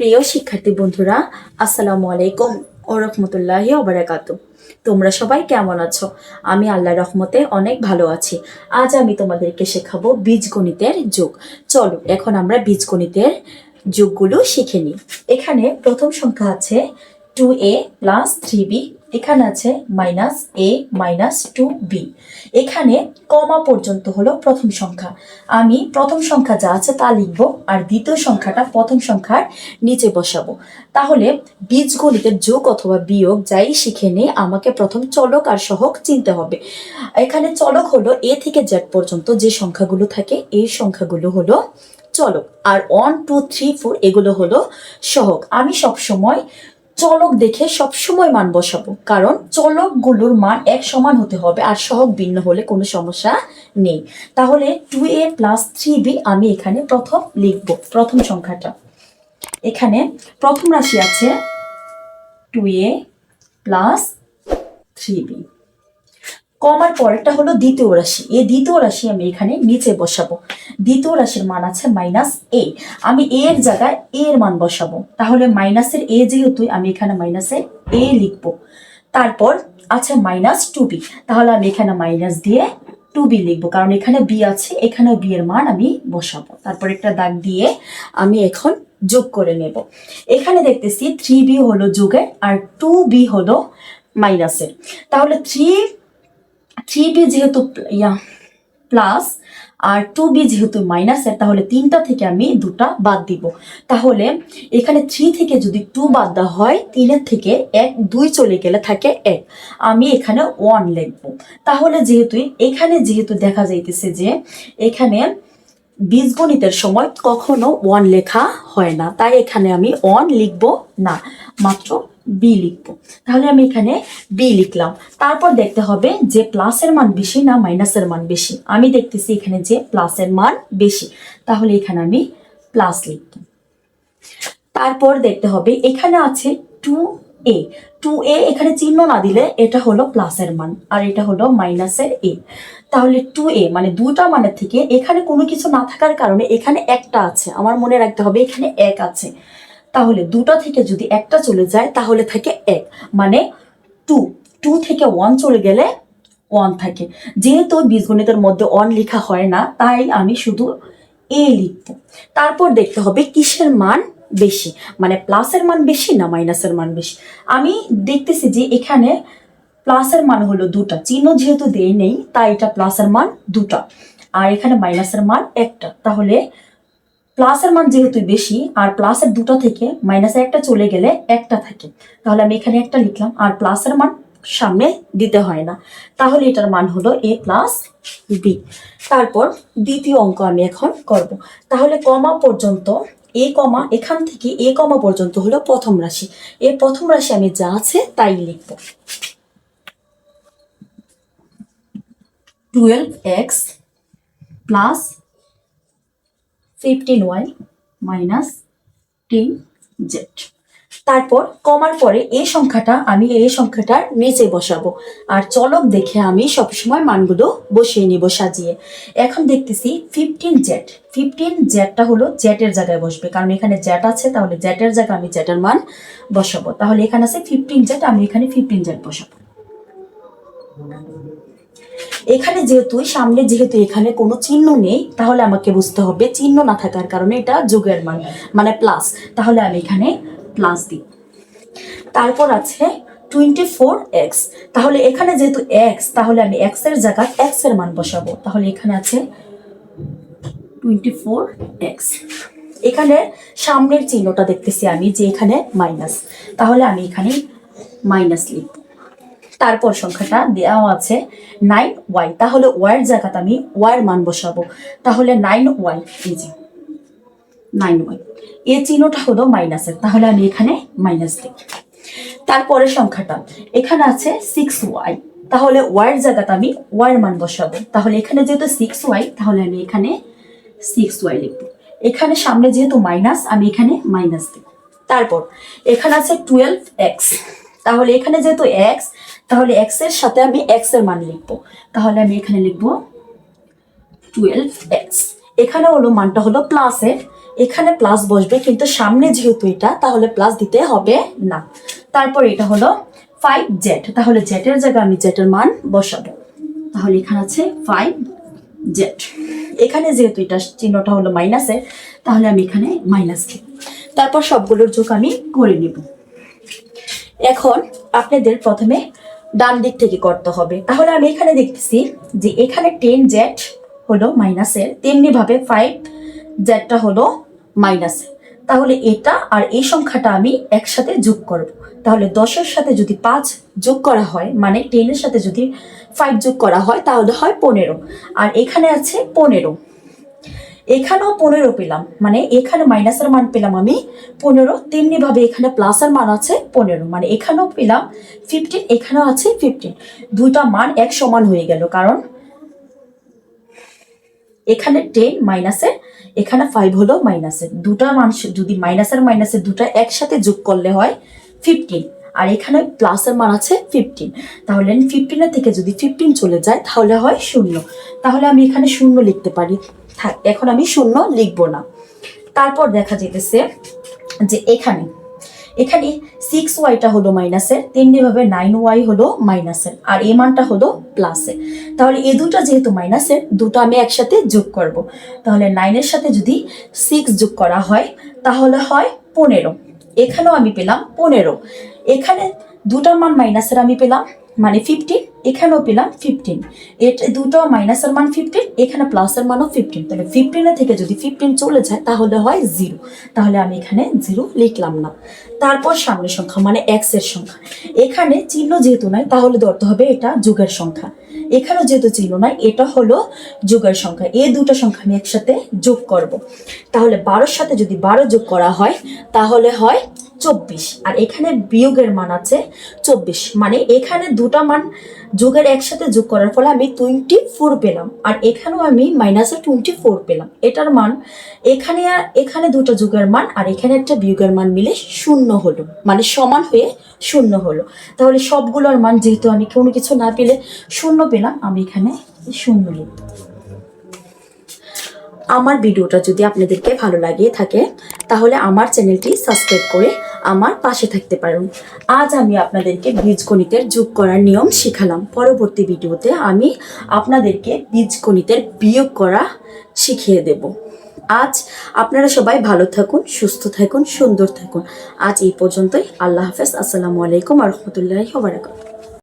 প্রিয় শিক্ষার্থী বন্ধুরা, আসসালামু আলাইকুম ও রহমতুল্লাহি অবরাকাত তোমরা সবাই কেমন আছো? আমি আল্লাহ রহমতে অনেক ভালো আছি। আজ আমি তোমাদেরকে শেখাবো বীজগণিতের যুগ। চলো, এখন আমরা বীজগণিতের যুগগুলো শিখে নিই। এখানে প্রথম সংখ্যা আছে two A plus three B এখানে আছে minus A minus two B এখানে কমা পর্যন্ত হলো প্রথম সংখ্যা। আমি প্রথম সংখ্যা যা আছে তা লিখব আর দ্বিতীয় সংখ্যাটা প্রথম সংখ্যার নিচে বসাবো। তাহলে বীজগণিতের যোগ অথবা বিয়োগ যাই শিখে নিয়ে আমাকে প্রথম চলক আর সহক চিনতে হবে। এখানে চলক হলো এ থেকে জেড পর্যন্ত যে সংখ্যাগুলো থাকে, এই সংখ্যাগুলো হলো চলক। আর ওয়ান টু থ্রি ফোর এগুলো হলো সহক। আমি সবসময় চলক দেখে সবসময় মান বসাবো। কারণ চলকগুলোর মান এক সমান হতে হবে আর সহগ ভিন্ন হলে কোনো সমস্যা নেই। তাহলে two A plus three B আমি এখানে প্রথম লিখব, প্রথম সংখ্যাটা। এখানে প্রথম রাশি আছে two A plus three B কমার পরেরটা হলো দ্বিতীয় রাশি। এই দ্বিতীয় রাশি আমি এখানে নিচে বসাবো। দ্বিতীয় রাশির মান আছে মাইনাস এ আমি এর জায়গায় এ এর মান বসাবো। তাহলে মাইনাসের এ যেহেতু, আমি এখানে মাইনাসের এ লিখব। তারপর আছে মাইনাস টু বি তাহলে আমি এখানে মাইনাস দিয়ে টু বি লিখব। কারণ এখানে বি আছে এখানে বি এর মান আমি বসাবো। তারপর একটা দাগ দিয়ে আমি এখন যোগ করে নেব। এখানে দেখতেছি থ্রি বি হলো যোগের আর টু বি হলো মাইনাসের তাহলে থ্রি থ্রি বি যেহেতু ইয়া, প্লাস আর টু বি যেহেতু মাইনাসের তাহলে তিনটা থেকে আমি দুটা বাদ দিব। তাহলে এখানে থ্রি থেকে যদি টু বাদ দেওয়া হয়, তিনের থেকে এক, দুই চলে গেলে থাকে এক। আমি এখানে ওয়ান লিখব। তাহলে যেহেতু, এখানে যেহেতু দেখা যাইতেছে যে, এখানে বীজগণিতের সময় কখনো ওয়ান লেখা হয় না। তাই এখানে আমি ওয়ান লিখব না। মাত্র বি লিখব। তাহলে আমি এখানে বি লিখলাম। তারপর দেখতে হবে যে প্লাসের মান বেশি না মাইনাসের মান বেশি। আমি দেখতেছি এখানে যে প্লাসের মান বেশি। তাহলে এখানে আমি প্লাস লিখব। তারপর দেখতে হবে এখানে আছে টু এ টু এ এখানে চিহ্ন না দিলে এটা হলো প্লাসের মান, আর এটা হলো মাইনাসের এ তাহলে টু এ মানে দুটা মানের থেকে এখানে কোনো কিছু না থাকার কারণে এখানে একটা আছে। আমার মনে রাখতে হবে এখানে এক আছে। তাহলে দুটা থেকে যদি একটা চলে যায়, তাহলে থাকে এক। মানে টু টু থেকে ওয়ান চলে গেলে ওয়ান থাকে। যেহেতু বীজগণিতের মধ্যে ওয়ান লেখা হয় না, তাই আমি শুধু এ লিখব। তারপর দেখতে হবে কিসের মান বেশি? মানে প্লাসের মান বেশি না মাইনাসের মান বেশি? আমি দেখতেছি যে এখানে প্লাসের মান হলো দুটা। চিহ্ন যেহেতু দেয় নেই, তাই এটা প্লাসের মান দুটা। আর এখানে মাইনাসের মান একটা। তাহলে প্লাসের মান যেহেতু বেশি, আর প্লাসের দুটো থেকে মাইনাসের একটা চলে গেলে একটা থাকে। তাহলে আমি এখানে একটা লিখলাম, আর প্লাসের মান সামনে দিতে হয় না। তাহলে এটার মান হলো এ প্লাস বি তারপর দ্বিতীয় অঙ্ক আমি এখন করব। তাহলে কমা পর্যন্ত এ কমা, এখান থেকে এ কমা পর্যন্ত হলো প্রথম রাশি। এই প্রথম রাশি আমি যা আছে তাই লিখব। Twelve X plus fifteen Y minus ten Z তারপর কমার পরে এই সংখ্যাটা আমি এই সংখ্যাটার নিচে বসাবো। আর চলক দেখে আমি সবসময় মানগুলো বসিয়ে নিব সাজিয়ে। এখন দেখতেছি ফিফটিন জেড ফিফটিন জেডটা হলো জেটের জায়গায় বসবে। কারণ এখানে জেট আছে, তাহলে জেটের জায়গায় আমি জেটের মান বসাবো। তাহলে এখানে আছে ফিফটিন জেট আমি এখানে ফিফটিন জেড বসাবো। এখানে যেহেতু, সামনে যেহেতু এখানে কোনো চিহ্ন নেই, তাহলে আমাকে বুঝতে হবে চিহ্ন না থাকার কারণে এটা যোগের মান মানে প্লাস তাহলে আমি এখানে প্লাস দিই। তারপর আছে টোয়েন্টি ফোর এক্স তাহলে এখানে যেহেতু এক্স তাহলে আমি এক্সের জায়গায় এক্সের মান বসাবো। তাহলে এখানে আছে টোয়েন্টি ফোর এক্স এখানে সামনের চিহ্নটা দেখতেছি আমি, যে এখানে মাইনাস তাহলে আমি এখানে মাইনাস লিখব। তারপর সংখ্যাটা দেওয়া আছে। নাইন ওয়াই তাহলে ওয়াইয়ের জায়গাতে আমি ওয়াইয়ের মান বসাবো। তাহলে নাইন ওয়াই এই যে নাইন ওয়াই এই চিহ্নটা হলো মাইনাসের তাহলে আমি এখানে মাইনাস দিই। তারপরের সংখ্যাটা, এখানে আছে সিক্স ওয়াই তাহলে ওয়াইয়ের জায়গাতে আমি ওয়াইয়ের মান বসাবো। তাহলে এখানে যেহেতু সিক্স ওয়াই তাহলে আমি এখানে সিক্স ওয়াই লিখব। এখানে সামনে যেহেতু মাইনাস আমি এখানে মাইনাস দিই। তারপর, এখানে আছে টুয়েলভ এক্স তাহলে এখানে যেহেতু এক্স তাহলে এক্সের সাথে আমি এক্সের মান লিখব। তাহলে আমি এখানে লিখব টুয়েলভ এক্স এখানে হলো মানটা হলো প্লাস প্লাসের এখানে প্লাস বসবে, কিন্তু সামনে যেহেতু এটা, তাহলে প্লাস দিতে হবে না। তারপর এটা হলো ফাইভ জেড তাহলে জেটের জায়গায় আমি জেটের মান বসাবো। তাহলে এখানে আছে ফাইভ জেড এখানে যেহেতু এটা চিহ্নটা হলো মাইনাসের তাহলে আমি এখানে মাইনাস দিব তারপর সবগুলোর যোগ আমি করে নিব। এখন আপনাদের প্রথমে ডান দিক থেকে করতে হবে। তাহলে আমি এখানে দেখতেছি যে এখানে টেন জেড হলো মাইনাসের তেমনি ভাবে ফাইভ জেডটা হলো মাইনাসের তাহলে এটা আর এই সংখ্যাটা আমি একসাথে যোগ করব। তাহলে দশের সাথে যদি পাঁচ যোগ করা হয় মানে টেনের সাথে যদি ফাইভ যোগ করা হয়, তাহলে হয় পনেরো। আর এখানে আছে পনেরো। এখানেও পনেরো পেলাম। মানে এখানে মাইনাসের মান পেলাম আমি পনেরো, তেমনি ভাবে এখানে প্লাসের মান আছে পনেরো। মানে এখানেও পেলাম ফিফটিন এখানেও আছে ফিফটিন দুইটা মান এক সমান হয়ে গেল কারণ এখানে টেন মাইনাসের এখানে ফাইভ হলো মাইনাসের। দুটা মান যদি মাইনাসের মাইনাসের দুটা একসাথে যোগ করলে হয় ফিফটিন আর এখানে প্লাসের মান আছে ফিফটিন তাহলে ফিফটিনের থেকে যদি ফিফটিন চলে যায়, তাহলে হয় শূন্য। তাহলে আমি এখানে শূন্য লিখতে পারি। এখন আমি শূন্য লিখব না। তারপর দেখা যেতেছে যে এখানে এখানে সিক্স ওয়াইটা হলো মাইনাসের তেমনি ভাবে নাইন ওয়াই হলো মাইনাসের আর এই মানটা হলো প্লাসের তাহলে এ দুটা যেহেতু মাইনাসের দুটো আমি একসাথে যোগ করব। তাহলে নাইনের সাথে যদি সিক্স যোগ করা হয়, তাহলে হয় পনেরো। এখানেও আমি পেলাম পনেরো। এখানে দুটা মান মাইনাসের আমি পেলাম মানে ফিফটিন এখানেও পেলাম ফিফটিন এটা দুটো মাইনাসের মান ফিফটিন এখানে প্লাসের মানও ফিফটিন তাহলে ফিফটিনের থেকে যদি ফিফটিন চলে যায়, তাহলে হয় জিরো তাহলে আমি এখানে জিরো লিখলাম না। তারপর সামনের সংখ্যা মানে এক্সের সংখ্যা। এখানে চিহ্ন যেহেতু নাই, তাহলে ধরতে হবে এটা যুগের সংখ্যা। এখানেও যেহেতু চিহ্ন নাই, এটা হলো যুগের সংখ্যা। এই দুটো সংখ্যা আমি একসাথে যোগ করব। তাহলে বারোর সাথে যদি বারো যোগ করা হয়, তাহলে হয় চব্বিশ। আর এখানে বিয়োগের মান আছে চব্বিশ। মানে এখানে দুটো মান যোগের একসাথে যোগ করার ফলে আমি টোয়েন্টি ফোর পেলাম। আর এখানেও আমি মাইনাসে টোয়েন্টি ফোর পেলাম। এটার মান এখানে এখানে দুটো যোগের মান আর এখানে একটা বিয়োগের মান মিলে শূন্য হলো। মানে সমান হয়ে শূন্য হলো। তাহলে সবগুলোর মান যেহেতু আমি কোনো কিছু না পেলে শূন্য পেলাম, আমি এখানে শূন্য লিখব আমার ভিডিওটা যদি আপনাদেরকে ভালো লাগিয়ে থাকে, তাহলে আমার চ্যানেলটি সাবস্ক্রাইব করে আমার পাশে থাকতে পারেন। আজ আমি আপনাদেরকে বীজগণিতের যোগ করার নিয়ম শিখালাম। পরবর্তী ভিডিওতে আমি আপনাদেরকে বীজগণিতের বিয়োগ করা শিখিয়ে দেব। আজ আপনারা সবাই ভালো থাকুন, সুস্থ থাকুন, সুন্দর থাকুন। আজ এই পর্যন্তই। আল্লাহ হাফেজ। আসসালামু আলাইকুম আ রহমতুল্লাহি